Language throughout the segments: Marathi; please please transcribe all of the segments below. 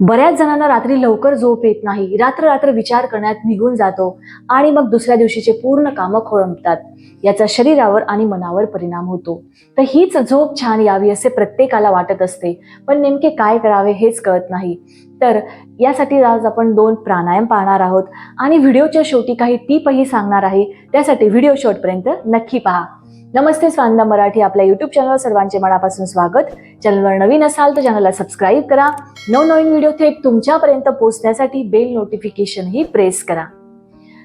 बऱ्याच जणांना रात्री लवकर झोप येत नाही. रात्र रात्र विचार करण्यात निघून जातो आणि मग दुसऱ्या दिवशीचे पूर्ण कामं खोळंबतात. याचा शरीरावर आणि मनावर परिणाम होतो. तर हीच झोप छान यावी असे प्रत्येकाला वाटत असते. पण नेमके काय करावे हेच कळत नाही. तर यासाठी आज आपण दोन प्राणायाम पाहणार आहोत. आणि व्हिडिओच्या शेवटी काही टीपही सांगणार आहे. त्यासाठी व्हिडिओ शेवटपर्यंत नक्की पहा. नमस्ते स्वांदा मराठी आपल्या युट्यूब चॅनलवर सर्वांचे मनापासून स्वागत. चॅनलवर नवीन असाल तर चॅनलला सबस्क्राईब करा. नवनवीन व्हिडिओ थेट तुमच्यापर्यंत पोहोचण्यासाठी बेल नोटिफिकेशन ही प्रेस करा.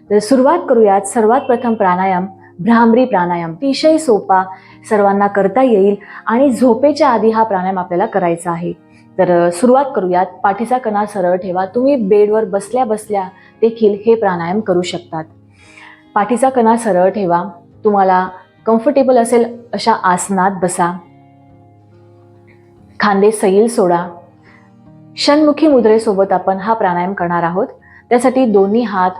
तर सुरुवात करूयात. सर्वात प्रथम प्राणायाम भ्रामरी प्राणायाम. अतिशय सोपा सर्वांना करता येईल आणि झोपेच्या आधी हा प्राणायाम आपल्याला करायचा आहे. तर सुरुवात करूयात. पाठीचा कणा सरळ ठेवा. तुम्ही बेडवर बसल्या बसल्या देखील हे प्राणायाम करू शकतात. पाठीचा कणा सरळ ठेवा. तुम्हाला कम्फर्टेबल असेल अशा आसनात बसा. खांदे सैल सोडा. षणमुखी मुद्रेसोबत आपण हा प्राणायाम करणार आहोत. त्यासाठी दोन्ही हात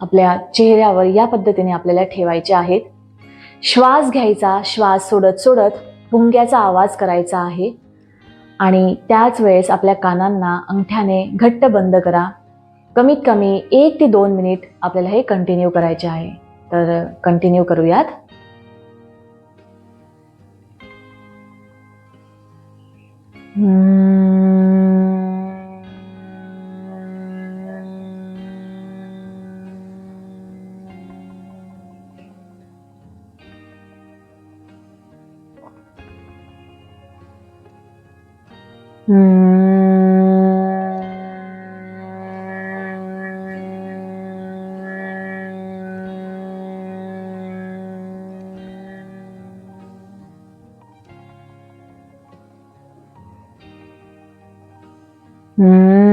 आपल्या चेहऱ्यावर या पद्धतीने आपल्याला ठेवायचे आहेत. श्वास घ्यायचा श्वास सोडत सोडत पुंग्याचा आवाज करायचा आहे. आणि त्याच वेळेस आपल्या कानांना अंगठ्याने घट्ट बंद करा. कमीत कमी एक ते दोन मिनिट आपल्याला हे कंटिन्यू करायचे आहे. तर कंटिन्यू करूयात. Mm. Mm.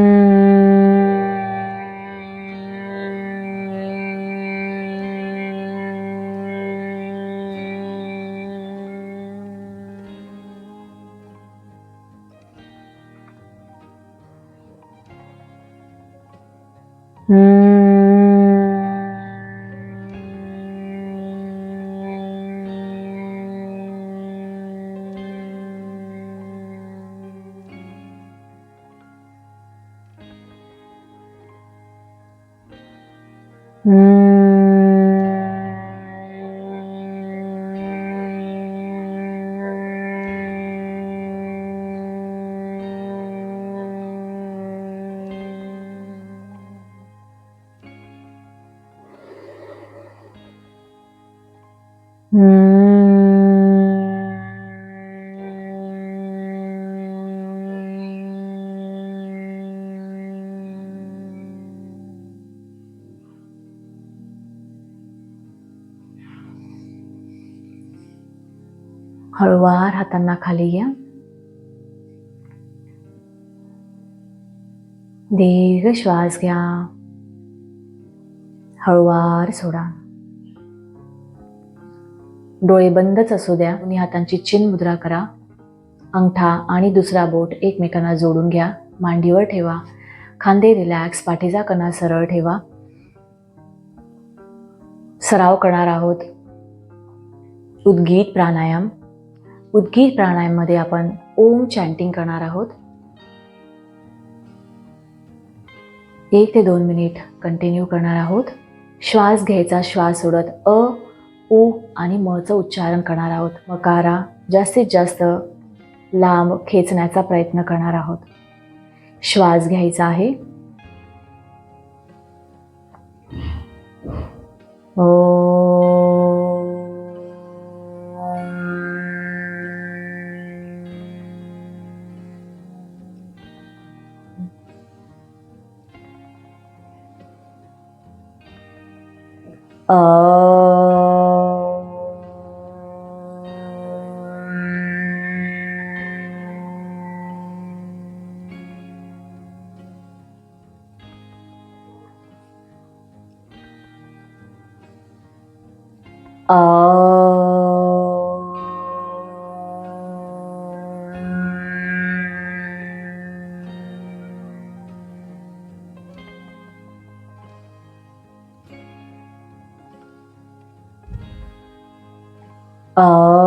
Mm. हळुवार हातांना खाली घ्या. दीर्घ श्वास घ्या. हळुवार सोडा. डोळे बंदच असू द्या तुम्ही हातांची चिन मुद्रा करा. अंगठा आणि दुसरा बोट एकमेकांना जोडून घ्या. मांडीवर ठेवा. खांदे रिलॅक्स पाठीचा कणा सरळ ठेवा. सराव करणार आहोत. उद्गीत प्राणायाम. उद्गीर प्राणायाममध्ये आपण ओम चॅन्टिंग करणार आहोत. एक ते दोन मिनिट कंटिन्यू करणार आहोत. श्वास घ्यायचा श्वास सोडत अ उ आणि मचं उच्चारण करणार आहोत. मकारा जास्तीत जास्त लांब खेचण्याचा प्रयत्न करणार आहोत. श्वास घ्यायचा आहे. ओ Oh. 어...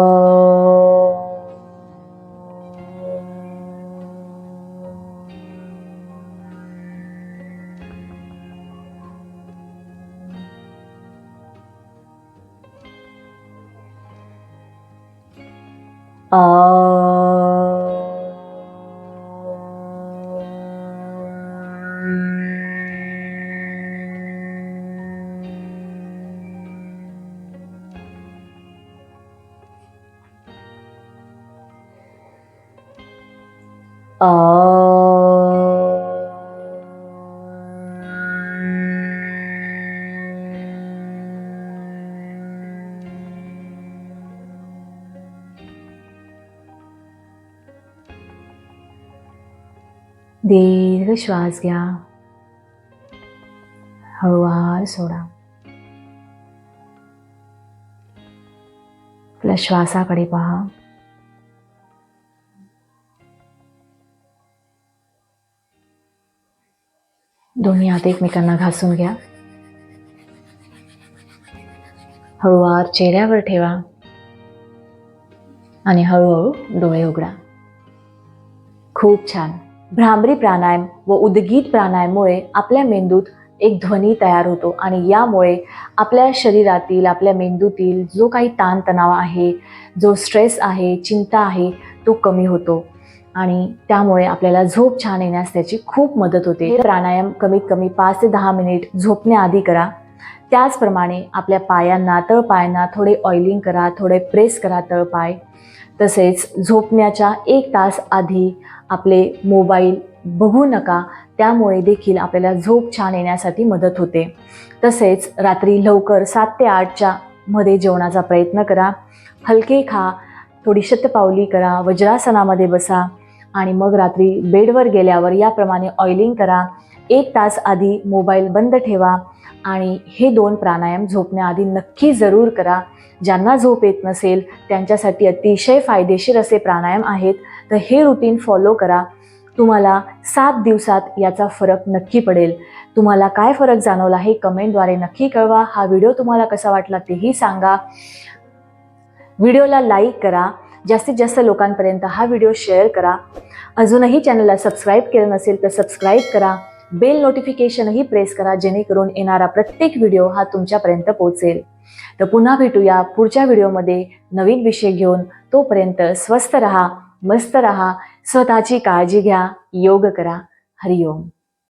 어... दीर्घ श्वास घ्या. हळूवार सोडा. आपल्या श्वासाकडे पहा. दोन्ही हात एकमेकांना घासून घ्या. हळूवार चेहऱ्यावर ठेवा आणि हळूहळू डोळे उघडा. खूप छान. भ्रामरी प्राणायाम व उद्गीत प्राणायाममुळे आपल्या मेंदूत एक ध्वनी तयार होतो आणि यामुळे आपल्या शरीरातील आपल्या मेंदूतील जो काही ताणतणाव आहे जो स्ट्रेस आहे चिंता आहे तो कमी होतो. आणि त्यामुळे आपल्याला झोप छान येण्यास त्याची खूप मदत होते. प्राणायाम कमीत कमी पाच ते दहा मिनिट झोपण्याआधी करा. त्याचप्रमाणे आपल्या पायांना तळपायांना थोडे ऑइलिंग करा थोडे प्रेस करा तळपाय. तसेच झोपण्याच्या एक तास आधी आपले मोबाईल बघू नका. त्यामुळे देखील आपल्याला झोप छान येण्यासाठी मदत होते. तसेच रात्री लवकर सात ते आठच्या मध्ये जेवणाचा प्रयत्न करा. हलके खा थोडी शतपावली करा वज्रासनामध्ये बसा. आणि मग रात्री बेडवर गेल्यावर याप्रमाणे ऑइलिंग करा. एक तास आधी मोबाईल बंद ठेवा आणि हे दोन प्राणायाम झोपण्याआधी नक्की जरूर करा. ज्यांना झोप येत नसेल त्यांच्यासाठी अतिशय फायदेशीर असे प्राणायाम आहेत. तर हे रुटीन फॉलो करा. तुम्हाला सात दिवसात याचा फरक नक्की पडेल. तुम्हाला काय फरक जाणवला हे कमेंटद्वारे नक्की कळवा. हा व्हिडिओ तुम्हाला कसा वाटला तेही सांगा. व्हिडिओला लाईक करा. जास्तीत जास्त लोकांपर्यंत हा व्हिडिओ शेअर करा. अजूनही चॅनलला सबस्क्राईब केलं नसेल तर सबस्क्राईब करा. बेल नोटिफिकेशनही प्रेस करा जेणेकरून येणारा प्रत्येक व्हिडिओ हा तुमच्यापर्यंत पोहोचेल. तर पुन्हा भेटूया पुढच्या व्हिडिओमध्ये नवीन विषय घेऊन. तोपर्यंत स्वस्थ रहा मस्त रहा स्वतःची काळजी घ्या योग करा. हरिओम.